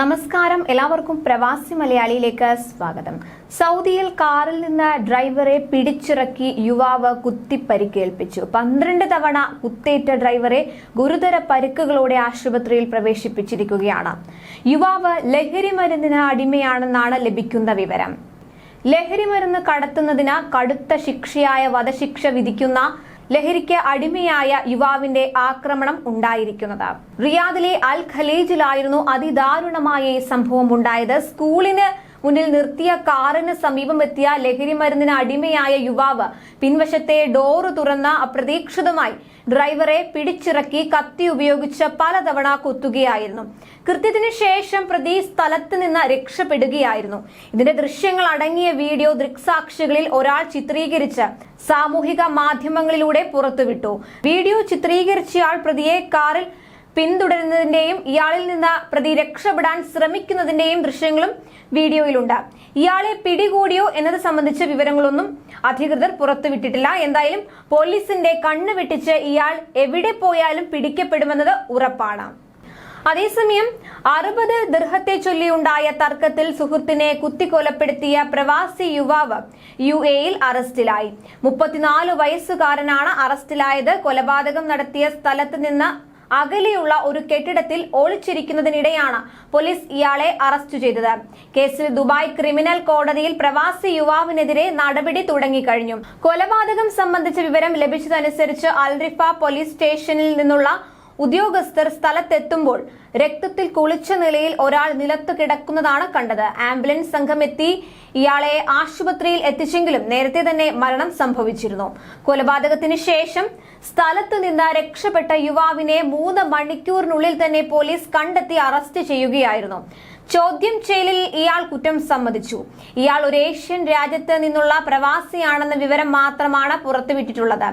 നമസ്കാരം. എല്ലാവർക്കും പ്രവാസി മലയാളിയിലേക്ക് സ്വാഗതം. സൗദിയിൽ കാറിൽ നിന്ന് ഡ്രൈവറെ പിടിച്ചിറക്കി യുവാവ് കുത്തി പരിക്കേൽപ്പിച്ചു പന്ത്രണ്ട് തവണ കുത്തേറ്റ ഡ്രൈവറെ ഗുരുതര പരിക്കുകളോടെ ആശുപത്രിയിൽ പ്രവേശിപ്പിച്ചിരിക്കുകയാണ്. യുവാവ് ലഹരി മരുന്നിന് അടിമയാണെന്നാണ് ലഭിക്കുന്ന വിവരം. ലഹരി മരുന്ന് കടത്തുന്നതിന് കടുത്ത ശിക്ഷയായ വധശിക്ഷ വിധിക്കുന്ന ലഹരിക്ക് അടിമയായ യുവാവിന്റെ ആക്രമണം ഉണ്ടായിരിക്കുന്നത്. റിയാദിലെ അൽ ഖലീജിലായിരുന്നു അതിദാരുണമായ ഈ സംഭവം ഉണ്ടായത്. സ്കൂളിന് മുന്നിൽ നിർത്തിയ കാറിന് സമീപം എത്തിയ ലഹരി മരുന്നിന് അടിമയായ യുവാവ് പിൻവശത്തെ ഡോറ് തുറന്ന അപ്രതീക്ഷിതമായി ഡ്രൈവറെ പിടിച്ചിറക്കി കത്തി ഉപയോഗിച്ച് പലതവണ കുത്തുകയായിരുന്നു. കൃത്യത്തിന് ശേഷം പ്രതി സ്ഥലത്ത് നിന്ന് രക്ഷപ്പെടുകയായിരുന്നു. ഇതിന്റെ ദൃശ്യങ്ങൾ അടങ്ങിയ വീഡിയോ ദൃക്സാക്ഷികളിൽ ഒരാൾ ചിത്രീകരിച്ച് സാമൂഹിക മാധ്യമങ്ങളിലൂടെ പുറത്തുവിട്ടു. വീഡിയോ ചിത്രീകരിച്ചയാൾ പ്രതിയെ കാറിൽ പിന്തുടരുന്നതിന്റെയും ഇയാളിൽ നിന്ന് പ്രതി രക്ഷപ്പെടാൻ ശ്രമിക്കുന്നതിന്റെയും ദൃശ്യങ്ങളും വീഡിയോയിലുണ്ട്. ഇയാളെ പിടികൂടിയോ എന്നത് സംബന്ധിച്ച വിവരങ്ങളൊന്നും അധികൃതർ പുറത്തുവിട്ടിട്ടില്ല. എന്തായാലും പോലീസിന്റെ കണ്ണ് വെട്ടിച്ച് ഇയാൾ എവിടെ പോയാലും പിടിക്കപ്പെടുമെന്നത് ഉറപ്പാണ്. അതേസമയം അറുപത് ദൃഹത്തെ ചൊല്ലിയുണ്ടായ തർക്കത്തിൽ സുഹൃത്തിനെ കുത്തിക്കൊലപ്പെടുത്തിയ പ്രവാസി യുവാവ് യു എയിൽ അറസ്റ്റിലായി. മുപ്പത്തിനാല് വയസ്സുകാരനാണ് അറസ്റ്റിലായത്. കൊലപാതകം നടത്തിയ സ്ഥലത്ത് നിന്ന് അകലെയുള്ള ഒരു കെട്ടിടത്തിൽ ഒളിച്ചിരിക്കുന്നതിനിടെയാണ് പോലീസ് ഇയാളെ അറസ്റ്റ് ചെയ്തത്. കേസിൽ ദുബായ് ക്രിമിനൽ കോടതിയിൽ പ്രവാസി യുവാവിനെതിരെ നടപടി തുടങ്ങിക്കഴിഞ്ഞു. കൊലപാതകം സംബന്ധിച്ച വിവരം ലഭിച്ചതനുസരിച്ച് അൽറിഫ പോലീസ് സ്റ്റേഷനിൽ നിന്നുള്ള ഉദ്യോഗസ്ഥർ സ്ഥലത്തെത്തുമ്പോൾ രക്തത്തിൽ കുളിച്ച നിലയിൽ ഒരാൾ നിലത്ത് കിടക്കുന്നതാണ് കണ്ടത്. ആംബുലൻസ് സംഘം എത്തി ഇയാളെ ആശുപത്രിയിൽ എത്തിച്ചെങ്കിലും നേരത്തെ തന്നെ മരണം സംഭവിച്ചിരുന്നു. കൊലപാതകത്തിന് ശേഷം സ്ഥലത്ത് നിന്ന് രക്ഷപ്പെട്ട യുവാവിനെ മൂന്ന് മണിക്കൂറിനുള്ളിൽ തന്നെ പോലീസ് കണ്ടെത്തി അറസ്റ്റ് ചെയ്യുകയായിരുന്നു. ചോദ്യം ചെയ്യലിൽ ഇയാൾ കുറ്റം സമ്മതിച്ചു. ഇയാൾ ഒരു ഏഷ്യൻ രാജ്യത്ത് നിന്നുള്ള പ്രവാസിയാണെന്ന വിവരം മാത്രമാണ് പുറത്തുവിട്ടിട്ടുള്ളത്.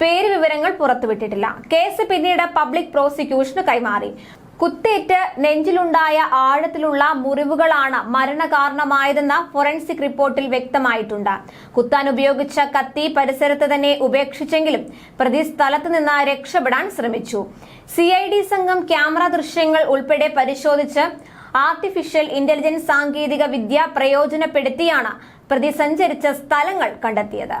പേര് വിവരങ്ങൾ പുറത്തുവിട്ടിട്ടില്ല. കേസ് പിന്നീട് പബ്ലിക് പ്രോസിക്യൂഷന് കൈമാറി. കുത്തേറ്റ് നെഞ്ചിലുണ്ടായ ആഴത്തിലുള്ള മുറിവുകളാണ് മരണകാരണമായതെന്ന ഫോറൻസിക് റിപ്പോർട്ടിൽ വ്യക്തമായിട്ടുണ്ട്. കുത്താൻ ഉപയോഗിച്ച കത്തി പരിസരത്ത് തന്നെ ഉപേക്ഷിച്ചെങ്കിലും പ്രതി സ്ഥലത്ത് നിന്ന് രക്ഷപ്പെടാൻ ശ്രമിച്ചു. സി സംഘം ക്യാമറ ദൃശ്യങ്ങൾ ഉൾപ്പെടെ പരിശോധിച്ച് ആർട്ടിഫിഷ്യൽ ഇന്റലിജൻസ് സാങ്കേതിക വിദ്യ പ്രയോജനപ്പെടുത്തിയാണ് പ്രതി സഞ്ചരിച്ച സ്ഥലങ്ങൾ കണ്ടെത്തിയത്.